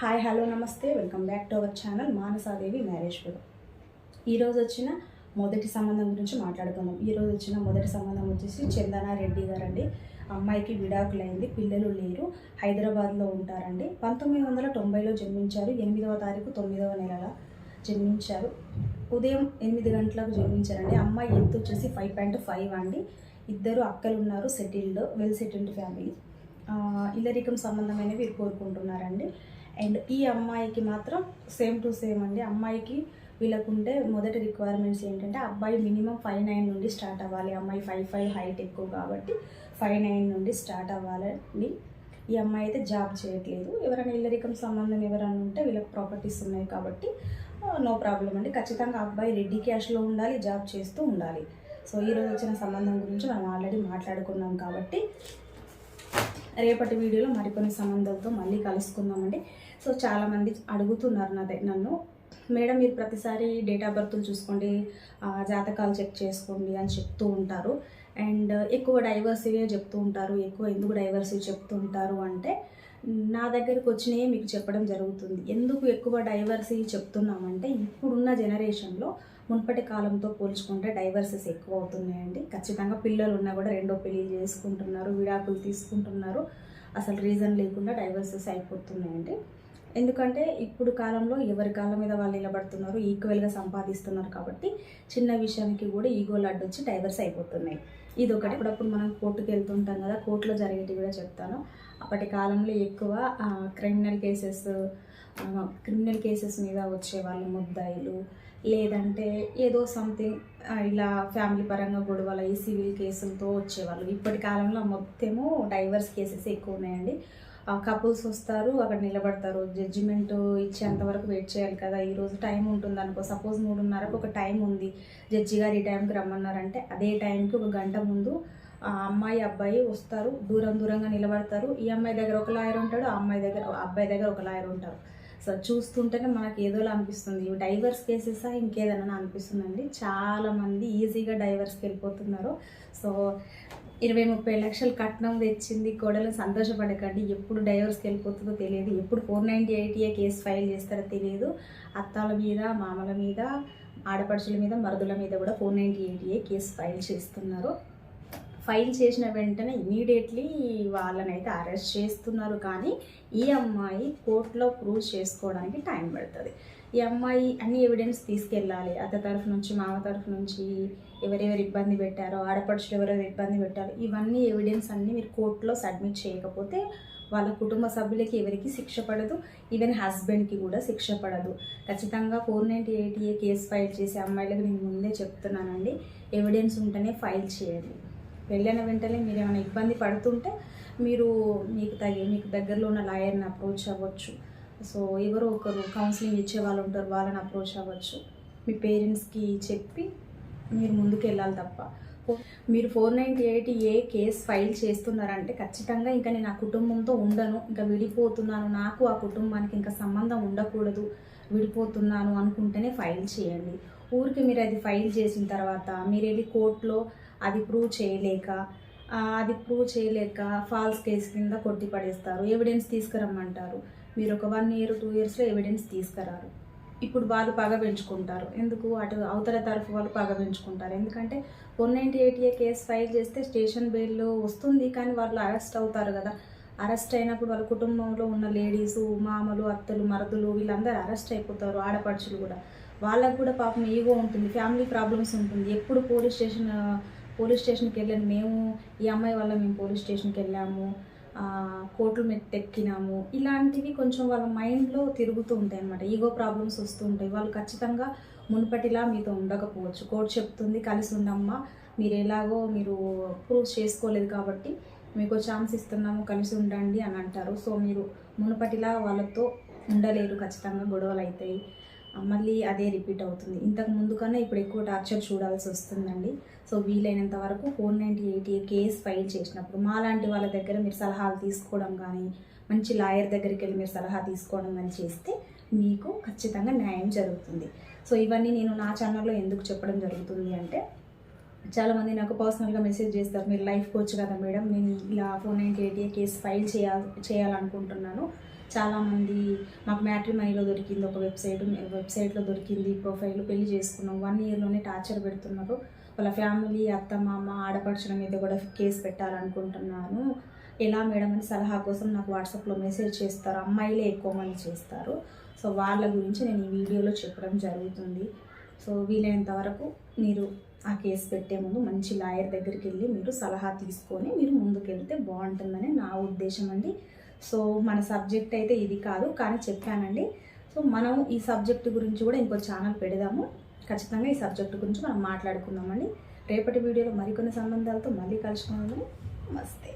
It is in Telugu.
హాయ్ హలో నమస్తే. Welcome back to our channel Manasadevi marriage bureau ఈరోజు వచ్చిన మొదటి సంబంధం గురించి మాట్లాడుకుందాం. ఈరోజు వచ్చిన మొదటి సంబంధం వచ్చేసి చందన రెడ్డి గారండి. అమ్మాయికి విడాకులైంది పిల్లలు లేరు హైదరాబాద్లో ఉంటారండి. పంతొమ్మిది వందల తొంభైలో జన్మించారు ఎనిమిదవ తారీఖు తొమ్మిదవ నెలల జన్మించారు. ఉదయం ఎనిమిది గంటలకు జన్మించారండి. అమ్మాయి ఎత్తు వచ్చేసి ఫైవ్ పాయింట్ ఫైవ్ అండి. ఇద్దరు అక్కలు ఉన్నారు సెటిల్డ్ వెల్ సెటిల్డ్ ఫ్యామిలీ ఇల్లరికం సంబంధమైనవి కోరుకుంటున్నారండి. అండ్ ఈ అమ్మాయికి మాత్రం సేమ్ టు సేమ్ అండి. అమ్మాయికి వీళ్ళకుంటే మొదటి రిక్వైర్మెంట్స్ ఏంటంటే అబ్బాయి మినిమం ఫైవ్ నైన్ నుండి స్టార్ట్ అవ్వాలి. అమ్మాయి ఫైవ్ ఫైవ్ హైట్ ఎక్కువ కాబట్టి ఫైవ్ నైన్ నుండి స్టార్ట్ అవ్వాలని ఈ అమ్మాయి అయితే జాబ్ చేయట్లేదు. ఎవరైనా ఇల్లరికం సంబంధం ఎవరైనా ఉంటే వీళ్ళకి ప్రాపర్టీస్ ఉన్నాయి కాబట్టి నో ప్రాబ్లం అండి. ఖచ్చితంగా అబ్బాయి రెడ్డి క్యాష్లో ఉండాలి జాబ్ చేస్తూ ఉండాలి. సో ఈరోజు వచ్చిన సంబంధం గురించి మనం ఆల్రెడీ మాట్లాడుకున్నాం కాబట్టి రేపటి వీడియోలో మరికొన్ని సంబంధాలతో మళ్ళీ కలుసుకుందామండి. సో చాలామంది అడుగుతున్నారు నా దగ్గర నన్ను. మేడం మీరు ప్రతిసారి డేట్ ఆఫ్ బర్త్లు చూసుకోండి జాతకాలు చెక్ చేసుకోండి అని చెప్తూ ఉంటారు. అండ్ ఎక్కువ డైవర్సివే చెప్తూ ఉంటారు ఎక్కువ ఎందుకు డైవర్సివ్ చెప్తూ ఉంటారు అంటే నా దగ్గరికి వచ్చినవి మీకు చెప్పడం జరుగుతుంది. ఎందుకు ఎక్కువ డైవర్సివ్ చెప్తున్నామంటే ఇప్పుడున్న జనరేషన్లో మున్పటి కాలంతో పోల్చుకుంటే డైవర్సెస్ ఎక్కువ అవుతున్నాయండి ఖచ్చితంగా పిల్లలు ఉన్నా కూడా రెండో పెళ్ళి చేసుకుంటున్నారు విడాకులు తీసుకుంటున్నారు. అసలు రీజన్ లేకుండా డైవర్సెస్ అయిపోతున్నాయండి. ఎందుకంటే ఇప్పుడు కాలంలో ఎవరి కాళ్ళ మీద వాళ్ళు నిలబడుతున్నారు ఈక్వల్గా సంపాదిస్తున్నారు కాబట్టి చిన్న విషయానికి కూడా ఈగోలు అడ్డొచ్చి డైవర్స్ అయిపోతున్నాయి. ఇది ఒకటి అప్పుడప్పుడు మనం కోర్టుకు వెళ్తుంటాం కదా కోర్టులో జరిగేటివి కూడా చెప్తాను. అప్పటి కాలంలో ఎక్కువ క్రిమినల్ కేసెస్ క్రిమినల్ కేసెస్ మీద వచ్చే వాళ్ళు ముద్దాయిలు లేదంటే ఏదో సంథింగ్ ఇలా ఫ్యామిలీ పరంగా గొడవలు ఈ సివిల్ కేసులతో వచ్చేవాళ్ళు. ఇప్పటి కాలంలో మొత్తము డైవర్స్ కేసెస్ ఎక్కువ ఉన్నాయండి. కపుల్స్ వస్తారు అక్కడ నిలబడతారు. జడ్జిమెంట్ ఇచ్చేంత వరకు వెయిట్ చేయాలి కదా. ఈరోజు టైం ఉంటుంది అనుకో సపోజ్ మూడున్నరకు ఒక టైం ఉంది. జడ్జి గారు ఈ టైంకి రమ్మన్నారంటే అదే టైంకి ఒక గంట ముందు ఆ అమ్మాయి అబ్బాయి వస్తారు. దూరం దూరంగా నిలబడతారు. ఈ అమ్మాయి దగ్గర ఒక లాయర్ ఉంటాడు ఆ అమ్మాయి దగ్గర అబ్బాయి దగ్గర ఒక లాయర్ ఉంటారు. సో చూస్తుంటేనే మనకి ఏదోలా అనిపిస్తుంది. డైవర్స్ కేసెసా ఇంకేదైనా అనిపిస్తుందండి. చాలామంది ఈజీగా డైవర్స్కి వెళ్ళిపోతున్నారు. సో ఇరవై ముప్పై లక్షలు కట్నం తెచ్చింది కోడలు సంతోషపడకండి ఎప్పుడు డైవర్స్కి వెళ్ళిపోతుందో తెలియదు ఎప్పుడు four ninety eight A case file చేస్తారో తెలియదు. అత్తాల మీద మామల మీద ఆడపడుచుల మీద మరుదుల మీద కూడా four ninety eight A case file చేస్తున్నారు. ఫైల్ చేసిన వెంటనే ఇమీడియట్లీ వాళ్ళని అయితే అరెస్ట్ చేస్తున్నారు. కానీ ఈ అమ్మాయి కోర్టులో ప్రూవ్ చేసుకోవడానికి టైం పడుతుంది. ఈ అమ్మాయి అన్ని ఎవిడెన్స్ తీసుకెళ్ళాలి. అత్త తరఫు నుంచి మామ తరఫు నుంచి ఎవరెవరు ఇబ్బంది పెట్టారో ఆడపడుచులు ఎవరెవరు ఇబ్బంది పెట్టారో ఇవన్నీ ఎవిడెన్స్ అన్నీ మీరు కోర్టులో సబ్మిట్ చేయకపోతే వాళ్ళ కుటుంబ సభ్యులకి ఎవరికి శిక్ష పడదు. ఈవెన్ హస్బెండ్కి కూడా శిక్ష పడదు. ఖచ్చితంగా four ninety eight A case file చేసే అమ్మాయిలకు నేను ముందే చెప్తున్నానండి. ఎవిడెన్స్ ఉంటేనే ఫైల్ చేయండి. వెళ్ళిన వెంటనే మీరు ఏమైనా ఇబ్బంది పడుతుంటే మీరు మీకు తగి మీకు దగ్గరలో ఉన్న లాయర్ని అప్రోచ్ అవ్వచ్చు. సో ఎవరో ఒకరు కౌన్సిలింగ్ ఇచ్చే వాళ్ళు ఉంటారు వాళ్ళని అప్రోచ్ అవ్వచ్చు. మీ పేరెంట్స్కి చెప్పి మీరు ముందుకు వెళ్ళాలి తప్ప. మీరు four ninety eight A case file చేస్తున్నారంటే ఖచ్చితంగా ఇంకా నేను ఆ కుటుంబంతో ఉండను. ఇంకా విడిపోతున్నాను. నాకు ఆ కుటుంబానికి ఇంకా సంబంధం ఉండకూడదు. విడిపోతున్నాను అనుకుంటేనే ఫైల్ చేయండి. ఊరికి మీరు అది ఫైల్ చేసిన తర్వాత మీరు వెళ్ళి కోర్టులో అది ప్రూవ్ చేయలేక అది ప్రూవ్ చేయలేక ఫాల్స్ కేసు కింద కొట్టి పడేస్తారు. ఎవిడెన్స్ తీసుకురమ్మంటారు. మీరు ఒక వన్ ఇయర్ టూ ఇయర్స్లో ఎవిడెన్స్ తీసుకురారు. ఇప్పుడు వాళ్ళు పగ పెంచుకుంటారు. ఎందుకు? అటు అవతల తరఫు వాళ్ళు పగ పెంచుకుంటారు. ఎందుకంటే one ninety eight A case file చేస్తే స్టేషన్ బెయిల్ వస్తుంది. కానీ వాళ్ళు అరెస్ట్ అవుతారు కదా. అరెస్ట్ అయినప్పుడు వాళ్ళ కుటుంబంలో ఉన్న లేడీస్ మామలు అత్తలు మరదులు వీళ్ళందరూ అరెస్ట్ అయిపోతారు. ఆడపడుచులు కూడా. వాళ్ళకు కూడా పాపం ఈగో ఉంటుంది. ఫ్యామిలీ ప్రాబ్లమ్స్ ఉంటుంది. ఎప్పుడు పోలీస్ స్టేషన్ పోలీస్ స్టేషన్కి వెళ్ళాను. మేము ఈ అమ్మాయి వల్ల మేము పోలీస్ స్టేషన్కి వెళ్ళాము. కోర్టులు మెట్టు ఇలాంటివి కొంచెం వాళ్ళ మైండ్లో తిరుగుతూ ఉంటాయి అన్నమాట. ఈగో ప్రాబ్లమ్స్ వస్తూ ఉంటాయి. వాళ్ళు ఖచ్చితంగా మునుపటిలా మీతో ఉండకపోవచ్చు. కోర్టు చెప్తుంది కలిసి ఉండమ్మా మీరు ఎలాగో మీరు ప్రూవ్ చేసుకోలేదు కాబట్టి మీకు ఛాన్స్ ఇస్తున్నాము కలిసి ఉండండి అని అంటారు. సో మీరు మునుపటిలా వాళ్ళతో ఉండలేరు ఖచ్చితంగా గొడవలు అవుతాయి. మళ్ళీ అదే రిపీట్ అవుతుంది. ఇంతకు ముందు కన్నా ఇప్పుడు ఎక్కువ టార్చర్ చూడాల్సి వస్తుందండి. సో వీలైనంత వరకు four ninety eight case file చేసినప్పుడు మాలాంటి వాళ్ళ దగ్గర మీరు సలహాలు తీసుకోవడం కానీ మంచి లాయర్ దగ్గరికి వెళ్ళి మీరు సలహా తీసుకోవడం కానీ చేస్తే మీకు ఖచ్చితంగా న్యాయం జరుగుతుంది. సో ఇవన్నీ నేను నా ఛానల్లో ఎందుకు చెప్పడం జరుగుతుంది అంటే చాలామంది నాకు పర్సనల్గా మెసేజ్ చేస్తారు మీరు లైఫ్ కోచ్ కదా మేడం నేను ఇలా four ninety eight case file చేయాలి చేయాలనుకుంటున్నాను. చాలామంది మాకు మ్యాట్రిమైలో దొరికింది ఒక వెబ్సైట్ వెబ్సైట్లో దొరికింది ప్రొఫైల్ పెళ్ళి చేసుకున్నాం. వన్ ఇయర్లోనే టార్చర్ పెడుతున్నారు. వాళ్ళ ఫ్యామిలీ అత్త మామ ఆడపడుచుల మీద కూడా కేసు పెట్టాలనుకుంటున్నాను ఎలా మేడం అని సలహా కోసం నాకు వాట్సాప్లో మెసేజ్ చేస్తారు. అమ్మాయిలే ఎక్కువ మంది చేస్తారు. సో వాళ్ళ గురించి నేను ఈ వీడియోలో చెప్పడం జరుగుతుంది. సో వీలైనంత వరకు మీరు ఆ కేసు పెట్టే ముందు మంచి లాయర్ దగ్గరికి వెళ్ళి మీరు సలహా తీసుకొని మీరు ముందుకు వెళ్తే బాగుంటుందని నా ఉద్దేశం అండి. సో మన సబ్జెక్ట్ అయితే ఇది కాదు కానీ చెప్పానండి. సో మనం ఈ సబ్జెక్ట్ గురించి కూడా ఇంకో ఛానల్ పెడదాము. ఖచ్చితంగా ఈ సబ్జెక్ట్ గురించి మనం మాట్లాడుకుందామండి. రేపటి వీడియోలో మరికొన్ని సంబంధాలతో మళ్ళీ కలుసుకుందామని నమస్తే.